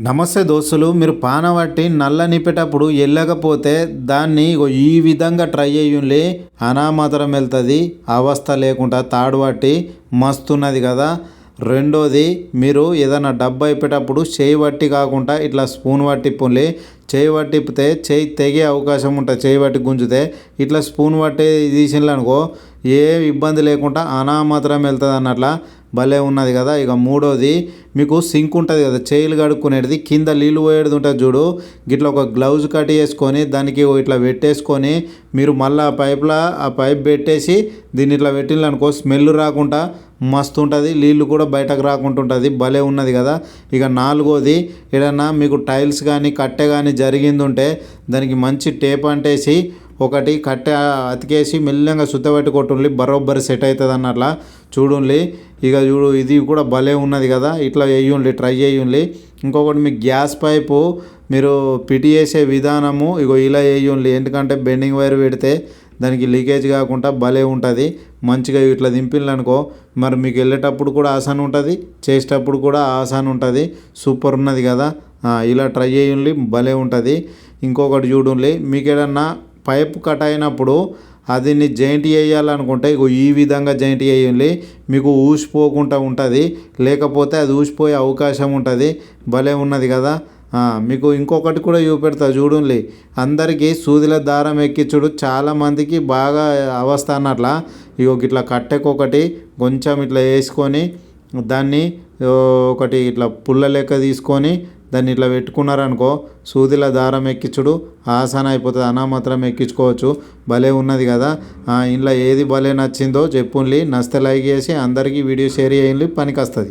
నమస్తే దోస్తులు మీరు పాన పట్టి నల్ల నిప్పేటప్పుడు వెళ్ళకపోతే దాన్ని ఈ విధంగా ట్రై అయ్యుండి అనామాత్రం వెళ్తుంది అవస్థ లేకుండా తాడు పట్టి మస్తున్నది కదా. రెండోది మీరు ఏదైనా డబ్బా అయిపోయేటప్పుడు చేయి పట్టి కాకుండా ఇట్లా స్పూన్ పట్టి చేయి పట్టిపితే చేయి తెగే అవకాశం ఉంటుంది చేయి పట్టి గుంజితే. ఇట్లా స్పూన్ పట్టి తీసిండ్రు అనుకో ఏ ఇబ్బంది లేకుండా అనామాత్రం వెళ్తుంది అన్నట్ల భలే ఉన్నది కదా. ఇక మూడోది మీకు సింక్ ఉంటుంది కదా. చేయిలు కడుక్కునేది కింద నీళ్ళు పోయేది ఉంటుంది చూడు. గిట్ల ఒక గ్లౌజ్ కట్ చేసుకొని దానికి ఇట్లా పెట్టేసుకొని మీరు మళ్ళీ ఆ పైప్లో ఆ పైప్ పెట్టేసి దీన్ని ఇట్లా పెట్టిండ్రు స్మెల్ రాకుండా మస్తు ఉంటుంది. నీళ్ళు కూడా బయటకు రాకుండా ఉంటుంది భలే ఉన్నది కదా. ఇక నాలుగోది ఏదన్నా మీకు టైల్స్ కానీ కట్టె కానీ జరిగింది ఉంటే దానికి మంచి టేప్ అంటేసి ఒకటి కట్టె అతికేసి మెల్లగా సుద్దబెట్టి కొట్టుండి బరోబ్బరి సెట్ అవుతుంది అన్నట్ల చూడుండి ఇక చూడు ఇది కూడా భలే ఉన్నది కదా ఇట్లా వేయండి ట్రై చేయండి ఇంకొకటి మీకు గ్యాస్ పైపు మీరు పిటి చేసే విధానము ఇగో ఇలా వేయండి ఎందుకంటే బెండింగ్ వైర్ పెడితే దానికి లీకేజ్ కాకుండా భలే ఉంటుంది. మంచిగా ఇట్లా దింపిల్లు మరి మీకు వెళ్ళేటప్పుడు కూడా ఆసాన్ ఉంటుంది చేసేటప్పుడు కూడా ఆసాన్ ఉంటుంది. సూపర్ ఉన్నది కదా. ఇలా ట్రై చేయండి భలే ఉంటుంది. ఇంకొకటి చూడండి మీకు ఏదన్నా పైప్ కట్ అయినప్పుడు అది జాయింట్ చేయాలనుకుంటే ఇగో ఈ విధంగా జాయింట్ చేయండి. మీకు ఊసిపోకుండా ఉంటుంది. లేకపోతే అది ఊసిపోయే అవకాశం ఉంటుంది. భలే ఉన్నది కదా. మీకు ఇంకొకటి కూడా చూపెడతా చూడండి అందరికీ సూదిల దారం ఎక్కించుడు. చాలామందికి బాగా అవస్థ అన్నట్ల. ఇగో ఇట్లా కట్టెకొకటి కొంచెం ఇట్లా వేసుకొని దాన్ని ఒకటి ఇట్లా పుల్ల లెక్క తీసుకొని దాన్ని ఇట్లా పెట్టుకున్నారనుకో సూదిల దారం ఎక్కించుడు ఆసన అయిపోతుంది అనామాత్రం ఎక్కించుకోవచ్చు. భలే ఉన్నది కదా. ఆ, ఇంట్లో ఏది భలే నచ్చిందో చెప్పుండి నస్తే లైక్ చేసి అందరికీ వీడియో షేర్ చేయండి పనికి వస్తుంది